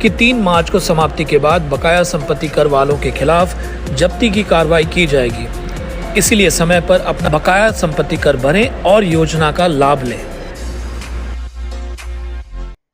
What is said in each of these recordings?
की तीन मार्च को समाप्ति के बाद बकाया संपत्ति कर वालों के खिलाफ जब्ती की कार्रवाई की जाएगी। इसलिए समय पर अपना बकाया संपत्ति कर भरें और योजना का लाभ लें।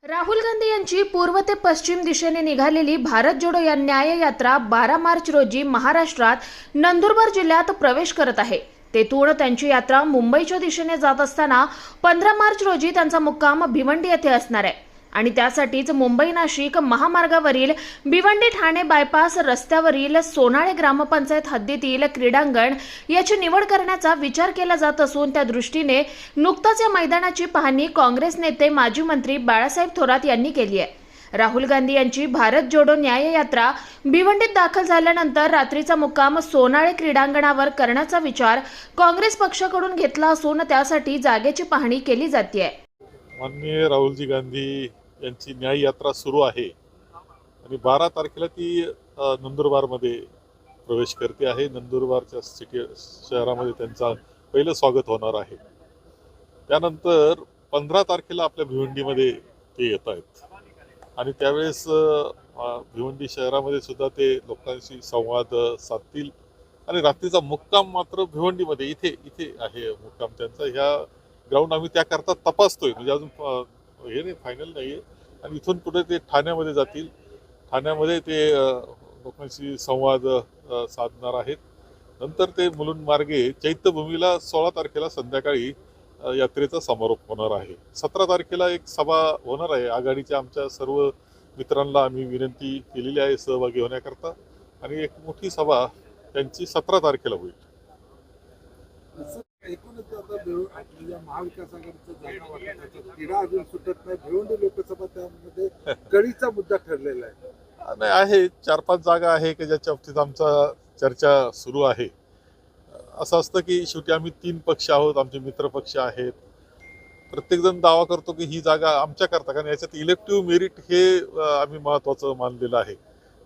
राहुल गांधी यांची पूर्व ते पश्चिम दिशेने निघालेली भारत जोडो या न्याय यात्रा बारा मार्च रोजी महाराष्ट्रात नंदुरबार जिल्ह्यात प्रवेश करत आहे. तेथून त्यांची यात्रा मुंबईच्या दिशेने जात असताना पंधरा मार्च रोजी त्यांचा मुक्काम भिवंडी येथे असणार आहे. आणि त्यासाठीच मुंबई नाशिक महामार्गावरील भिवंडी ठाणे बायपास रस्त्यावरील सोनाळे ग्रामपंचायत हद्दीतील क्रीडांगण याची निवड करण्याचा विचार केला जात असून त्या दृष्टीने नुकताच या मैदानाची पाहणी काँग्रेस नेते माजी मंत्री बाळासाहेब थोरात यांनी केली आहे. राहुल गांधी यांची भारत जोडो न्याय यात्रा भिवंडीत दाखल झाल्यानंतर रात्रीचा मुक्काम सोनाळे क्रीडांगणावर करण्याचा विचार काँग्रेस पक्षाकडून घेतला असून त्यासाठी जागेची पाहणी केली जाते माननीय राहुलजी गांधी यांची न्याय यात्रा सुरू आहे. आणि बारा तारखेला ती नंदुरबारमध्ये प्रवेश करते आहे. नंदुरबारच्या सिटी शहरामध्ये त्यांचा पहिलं स्वागत होणार आहे. त्यानंतर पंधरा तारखेला आपल्या भिवंडीमध्ये ते येत आहेत. आणि त्यावेळेस भिवंडी शहरामध्ये सुद्धा ते लोकांशी संवाद साधतील. आणि रात्रीचा मुक्काम मात्र भिवंडीमध्ये इथे इथे आहे मुक्काम त्यांचा. ह्या ग्राउंड आम्ही त्याकरता तपासतोय. म्हणजे अजून हे नाही फायनल नाही आहे आणि इथून पुढे ते ठाण्यामध्ये जातील. ठाण्यामध्ये ते लोकांशी संवाद साधणार आहेत. नंतर ते मुलुंडमार्गे चैत्यभूमीला सोळा तारखेला संध्याकाळी यात्रेचा समारोप होणार आहे. सतरा तारखेला एक सभा होणार आहे. आघाडीच्या आमच्या सर्व मित्रांना आम्ही विनंती केलेली आहे सहभागी होण्याकरता. आणि एक मोठी सभा त्यांची सतरा तारखेला होईल. एकूणच आता महाविकास आघाडीचं जागा तिढा अजून सुटत नाही. भिवंडी लोकसभा त्यामध्ये कळीचा मुद्दा ठरलेला आहे. नाही आहे. चार पाच जागा आहे की ज्याच्या बाबतीत आमचा चर्चा सुरू आहे. असं असतं की शेवटी आम्ही तीन पक्ष आहोत आमचे मित्र पक्ष आहेत. प्रत्येकजण दावा करतो की ही जागा आमच्या करता कारण याच्यात इलेक्टिव्ह मेरिट हे आम्ही महत्त्वाचं मानलेलं आहे.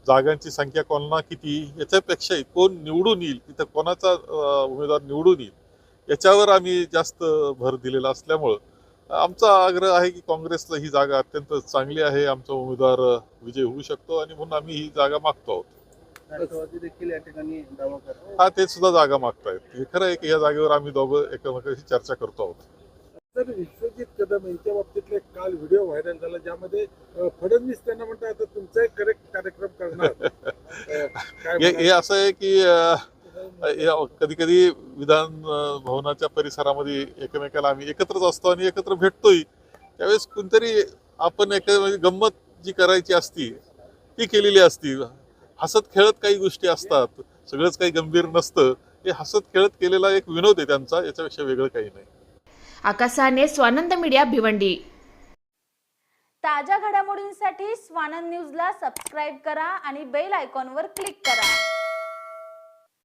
जागांची संख्या कोणाला किती याच्यापेक्षाही कोण निवडून येईल तिथं कोणाचा उमेदवार निवडून येईल याच्यावर आम्ही जास्त भर दिलेला असल्यामुळं आमचा आग्रह आहे की काँग्रेसला ही जागा अत्यंत चांगली आहे आमचा उमेदवार विजय होऊ शकतो आणि म्हणून आम्ही ही जागा मागतो आहोत. हा ते सुद्धा जागा मागतायत. हे खरं आहे की या जागेवर आम्ही दोघं एकमेकांशी चर्चा करतो आहोत. तर विश्वजित कदम यांच्या बाबतीतला एक काल व्हिडिओ व्हायरल झाला ज्यामध्ये फडणवीस त्यांना म्हणतात आता तुमचा एक करेक्ट कार्यक्रम करणार. हे असं आहे की कधी कधी विधान भवनाच्या परिसरामध्ये एकमेकाला आम्ही एकत्रच असतो आणि एकत्र भेटतोय त्यावेळेस कोणतरी आपण एक म्हणजे गंमत जी करायची असती ती केलेली असती. हसत खेळत काही गोष्टी असतात सगळंच काही गंभीर नसतं. हे हसत खेळत केलेला एक विनोद आहे त्यांचा याच्यापेक्षा वेगळं काही नाही. आकाशाने स्वानंद मीडिया भिवंडी. ताज्या घडामोडींसाठी स्वानंद न्यूजला सबस्क्राईब करा आणि बेल आयकॉनवर क्लिक करा.